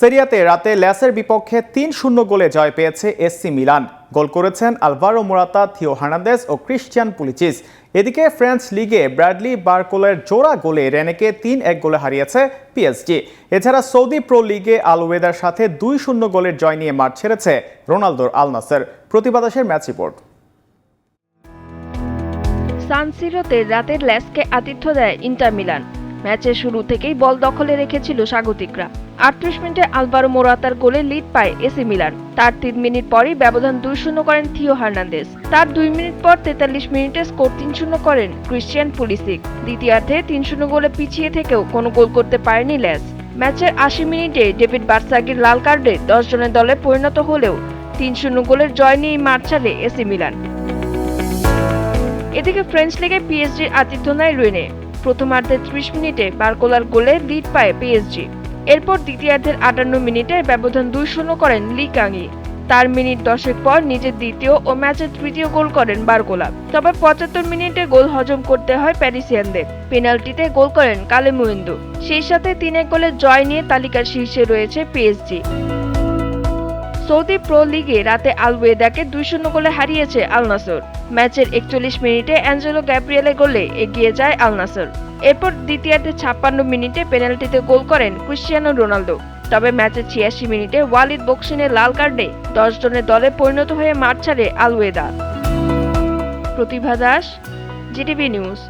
সেরিয়াতে রাতে ল্যাসের বিপক্ষে তিন শূন্য গোলে জয় পেয়েছে এসসি মিলান। গোল করেছেন আলভারো মোরাতা, থিও হার্নান্দেজ ও ক্রিশ্চিয়ান পুলিচিস। এদিকে ফ্রেঞ্চ লিগে ব্র্যাডলি বার্কোলের জোড়া গোলে রেনেকে তিন এক গোলে হারিয়েছে পিএসজি। এছাড়া সৌদি প্রো লিগে আল ওয়েদার সাথে দুই শূন্য গোলের জয় নিয়ে মাঠ ছেড়েছে রোনালদোর আলনাসের প্রতিবাদাসের ম্যাচ রিপোর্ট। সান সিরোতে রাতের ল্যাসকে আতিথ্য দেয় ইন্টার মিলান। ম্যাচের শুরু থেকেই বল দখলে রেখেছিল স্বাগতিকরা। আটত্রিশ মিনিটে আলবারো মোরাতার গোলে লিড পায় এসি মিলান। তার তিন মিনিট পরই ব্যবধান দুই শূন্য করেন থিও হার্নান্দেস তার দুই মিনিট পর তেতাল্লিশ মিনিটে স্কোর তিন শূন্য করেন ক্রিশ্চিয়ান পুলিসিক। দ্বিতীয়ার্ধে তিন শূন্য গোলে পিছিয়ে থেকেও কোনো গোল করতে পারেনি ল্যাস ম্যাচের আশি মিনিটে ডেভিড বার্সাগির লাল কার্ডে দশ জনের দলে পরিণত হলেও তিন শূন্য গোলের জয় নিয়েই মাঠ ছাড়ে এসি মিলান। এদিকে ফ্রেঞ্চ লিগে পিএসজির আতিথ্য নেয় রুইনে। প্রথমার্ধের ত্রিশ মিনিটে বারকোলার গোলে লিড পায় পিএসজি এরপর দ্বিতীয়ার্ধের আটান্ন মিনিটে ব্যবধান দুই শূন্য করেন লি কাঙ্গি তার মিনিট দশেক পর নিজের দ্বিতীয় ও ম্যাচের তৃতীয় গোল করেন বারকোলা। তবে পঁচাত্তর মিনিটে গোল হজম করতে হয় প্যারিসিয়ানদের। পেনাল্টিতে গোল করেন কালেমুয়েন্দু সেই সাথে তিন এক গোলের জয় নিয়ে তালিকার শীর্ষে রয়েছে পিএসজি সৌদি প্রো লিগে রাতে আল ওয়েদাকে দুই শূন্য গোলে হারিয়েছে আল নাসর ম্যাচের একচল্লিশ মিনিটে অ্যাঞ্জেলো গ্যাব্রিয়েলে গোলে এগিয়ে যায় আল নাসর এরপর দ্বিতীয়ার্ধে ছাপ্পান্ন মিনিটে পেনাল্টিতে গোল করেন ক্রিশ্চিয়ানো রোনালদো। তবে ম্যাচের ছিয়াশি মিনিটে ওয়ালিদ বক্সিনের লাল কার্ডে দশ জনের দলে পরিণত হয়ে মাঠ ছাড়ে আল ওয়েদা Pratibha Das, Zee TV news.